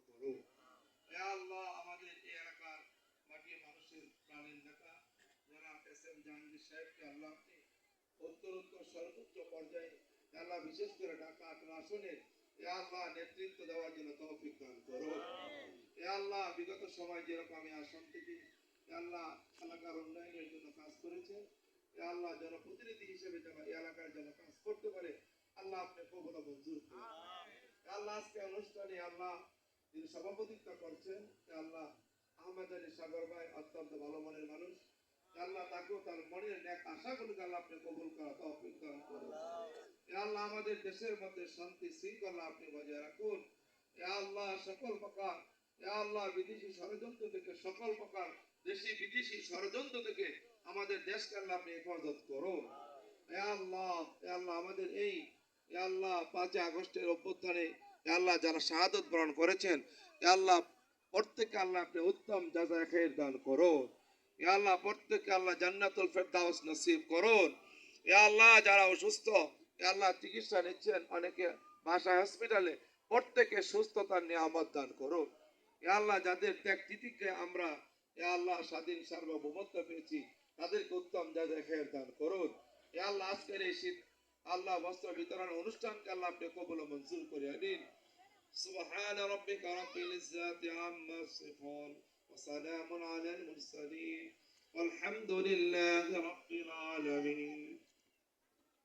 করো আল্লাহ আমাদের এই এলাকার মাটির মানুষের প্রাণের নেতা যারা এস এম জাহাঙ্গীর সাহেবকে আল্লাহ আপনি সর্বোচ্চ পর্যায়ে আল্লাহ বিশেষ করে ঢাকা আঠারো আসনের আল্লাহ নেতৃত্ব দেওয়ার জন্য তৌফিক দান করো হে আল্লাহ বিগত সময় যেরকম আমি আসন থেকে আল্লাহ এলাকার উন্নয়নের জন্য কাজ করেছে হে আল্লাহ জনপ্রতিনিধি হিসেবে যেন এলাকার জন্য কাজ করতে পারে আল্লাহ আপনি কবল মঞ্জুর করুন। আল্লাহ আজকে অনুষ্ঠানে আল্লাহ যিনি সভাপতিত্ব করছেন আল্লাহ আহমেদ আলী সাগর ভাই অত্যন্ত ভালো মনের মানুষ। আল্লাহ তাকেও তার মনের ন্যাক আশাগুলোকে আল্লাহ আপনি কবুল করা তৌফিক দান করুন। আল্লাহ আমাদের দেশের মধ্যে শান্তি, শৃঙ্খলা আপনি বজায় রাখুন। আল্লাহ সকল প্রকার আল্লাহ বিদেশি ষড়যন্ত্র থেকে সকল প্রকার দেশি বিদেশি ষড়যন্ত্র থেকে আমাদের দেশকে আল্লাহ আপনি হেফাজত করুন। আল্লাহ আল্লাহ আমাদের এই আল্লাহ পাঁচই আগস্টের অভ্যুত্থানে আল্লাহ যারা শাহাদত বরণ করেছেন আল্লাহ প্রত্যেককে আল্লাহ আপনি উত্তম যাজা খের দান করুন। হে আল্লাহ প্রত্যেককে আল্লাহ জান্নাতুল ফেরদাউস নসিব করুন। হে আল্লাহ যারা অসুস্থ হে আল্লাহ চিকিৎসা নিচ্ছেন, অনেকে ভাষা হসপিটালে প্রত্যেকে সুস্থতার নিয়ামত দান করুন। হে আল্লাহ যাদের ত্যাগ তিতিকে আমরা হে আল্লাহ স্বাধীন সার্বভৌমত্ব পেয়েছি, তাদেরকে উত্তম যাজা খের দান করুন। হে আল্লাহ আজকের এই শীত আল্লাহ বস্ত্র বিতরণ অনুষ্ঠানকে আল্লাহ আপনি কবুল ও মঞ্জুর করে নিন سبحان ربك رب العزة عما يصفون وسلام على المرسلين والحمد لله رب العالمين